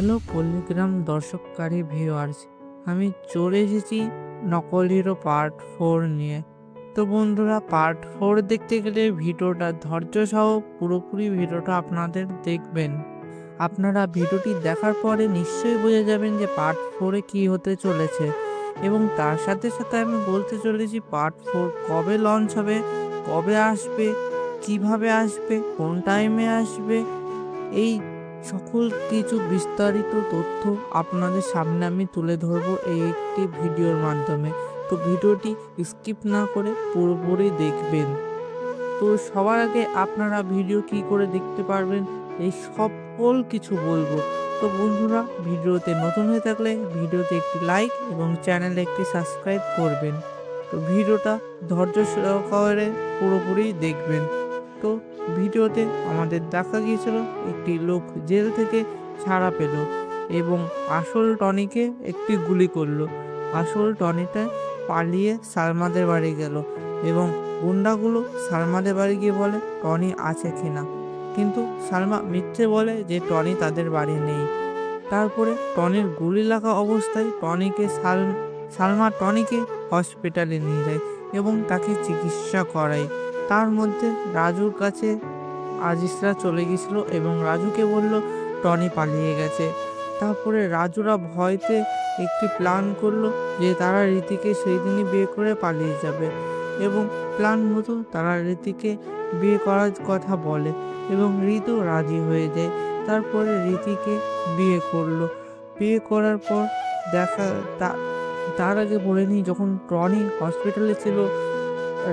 পল্লীগ্রাম দর্শককারী viewers, আমি চলে এসেছি নকল হিরো পার্ট ফোর নিয়ে। তো বন্ধুরা, পার্ট ফোর দেখতে গেলে ভিডিওটা ধৈর্য সহ পুরোপুরি ভিডিওটা আপনাদের দেখবেন। আপনারা ভিডিওটি দেখার পরে নিশ্চয়ই বুঝে যাবেন যে পার্ট ফোরে কী হতে চলেছে। এবং তার সাথে সাথে আমি বলতে চলেছি, পার্ট ফোর কবে লঞ্চ হবে, কবে আসবে, কীভাবে আসবে, কোন টাইমে আসবে, এই সকল কিছু বিস্তারিত তথ্য আপনাদের সামনে আমি তুলে ধরবো এই একটি ভিডিওর মাধ্যমে। তো ভিডিওটি স্কিপ না করে পুরোপুরি দেখবেন। তো সবার আগে আপনারা ভিডিও কি করে দেখতে পারবেন, এই সকল কিছু বলব। তো বন্ধুরা, ভিডিওতে নতুন হয়ে থাকলে ভিডিওতে একটি লাইক এবং চ্যানেলে একটি সাবস্ক্রাইব করবেন। তো ভিডিওটা ধৈর্য সহকারে পুরোপুরি দেখবেন। তো ভিডিওতে আমাদের দেখা গিয়েছিল, একটি লোক জেল থেকে ছাড়া পেল এবং আসল টনিকে একটি গুলি করল। আসল টনিটা পালিয়ে সালমাদের বাড়ি গেল এবং গুন্ডাগুলো সালমাদের বাড়ি গিয়ে বলে, টনি আছে কিনা? কিন্তু সালমা মিথ্যে বলে যে টনি তাদের বাড়ি নেই। তারপরে টনির গুলি লাগা অবস্থায় টনিকে সাল, সালমা টনিকে হসপিটালে নিয়ে যায় এবং তাকে চিকিৎসা করায়। তার মধ্যে রাজুর কাছে আজিজরা চলে গেছিল এবং রাজুকে বলল, টনি পালিয়ে গেছে। তারপরে রাজুরা ভয়তে একটি প্ল্যান করল যে তারা রীতিকে সেই দিনই বিয়ে করে পালিয়ে যাবে এবং প্ল্যান মতো তারা রীতিকে বিয়ে করার কথা বলে এবং ঋতু রাজি হয়ে যায়। তারপরে রীতিকে বিয়ে করল। বিয়ে করার পর দেখা তার আগে বলে নিই যখন টনি হসপিটালে ছিল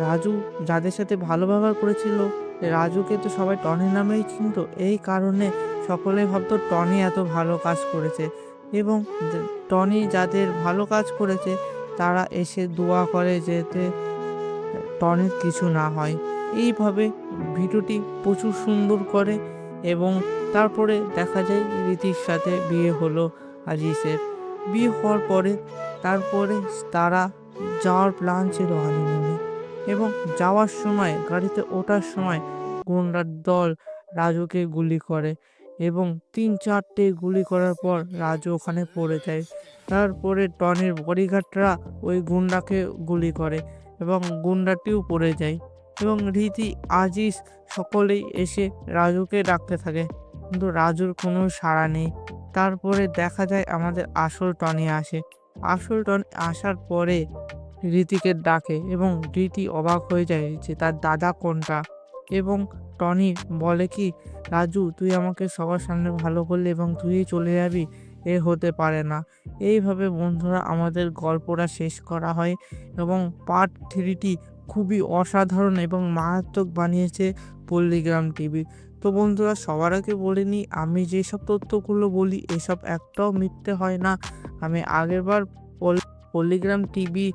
রাজু যাদের সাথে ভালো ব্যবহার করেছিল রাজুকে তো সবাই টনি নামেই চিনত। এই কারণে সকলে ভাবতো টনি এত ভালো কাজ করেছে এবং টনি যাদের ভালো কাজ করেছে তারা এসে দোয়া করে যেতে টনির কিছু না হয়। এইভাবে ভিডিওটি প্রচুর সুন্দর করে এবং তারপরে দেখা যায় রীতির সাথে বিয়ে হলো আজিজের। বিয়ে হওয়ার পরে তারপরে তারা যাওয়ার প্ল্যান ছিল হানিমুনে এবং যাওয়ার সময়, গাড়িতে ওঠার সময় গুন্ডার দল রাজুকে গুলি করে এবং তিন চারটে গুলি করার পর রাজু ওখানে পড়ে যায়। তারপরে টনির বডিগার্ডরা ওই গুন্ডাকে গুলি করে এবং গুন্ডাটিও পড়ে যায় এবং রীতি, আজিজ সকলেই এসে রাজুকে ডাকতে থাকে। কিন্তু রাজুর কোনো সাড়া নেই। তারপরে দেখা যায় আমাদের আসল টনি আসে। আসল টনি আসার পরে রীতিকে ডাকে এবং রীতি অবাক হয়ে যায় যে তার দাদা কোনটা? এবং টনি বলে কি, রাজু, তুই আমাকে সবার সামনে ভালো করলে এবং তুই চলে যাবি? এ হতে পারে না। এইভাবে বন্ধুরা আমাদের গল্পটা শেষ করা হয় এবং পার্ট থ্রিটি খুবই অসাধারণ এবং মারাত্মক বানিয়েছে পল্লীগ্রাম টিভি। তো বন্ধুরা, সবার আগে বলে নিই, আমি যেসব তথ্যগুলো বলি, এসব একটাও মিথ্যে হয় না। আমি আগেরবার পল- পল্লীগ্রাম টিভি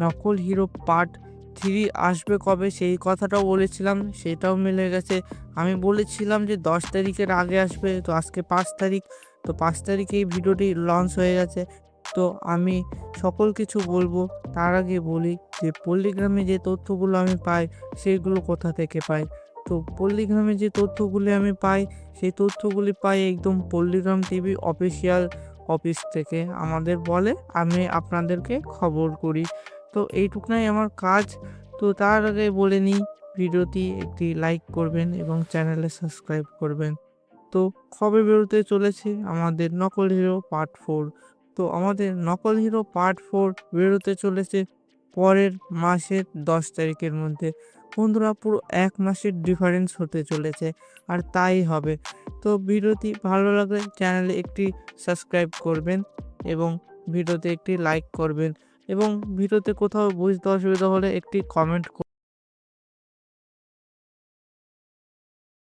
নকল হিরো পার্ট থ্রি আসবে কবে? সেই কথাটাও বলেছিলাম, সেটাও মিলে গেছে। আমি বলেছিলাম যে দশ তারিখের আগে আসবে, তো আজকে পাঁচ তারিখ, তো পাঁচ তারিখে এই ভিডিওটি লঞ্চ হয়ে গেছে। তো আমি সকল কিছু বলব, তার আগে বলি যে পল্লীগ্রামে যে তথ্যগুলো আমি পাই, সেগুলো কোথা থেকে পাই? তো পল্লীগ্রামে যে তথ্যগুলি আমি পাই, সেই তথ্যগুলি পাই একদম পল্লীগ্রাম টিভি অফিসিয়াল অফিস থেকে। আমাদের বলে, আমি আপনাদেরকে খবর করি। তো এইটুকুনাই আমার কাজ। তো তার আগে বলে নিই, ভিডিওটি একটি লাইক করবেন এবং চ্যানেলে সাবস্ক্রাইব করবেন। তো কবে বেরোতে চলেছে আমাদের নকল হিরো পার্ট ফোর তো আমাদের নকল হিরো পার্ট ফোর বেরোতে চলেছে পরের মাসের দশ তারিখের মধ্যে। বন্ধুরা, পুরো এক মাসের ডিফারেন্স হতে চলেছে আর তাই হবে। তো ভিডিওটি ভালো লাগলে চ্যানেলে একটি সাবস্ক্রাইব করবেন এবং ভিডিওতে একটি লাইক করবেন। এবং ভিডিওতে কোথাও বুঝতে অসুবিধা হলে একটি কমেন্ট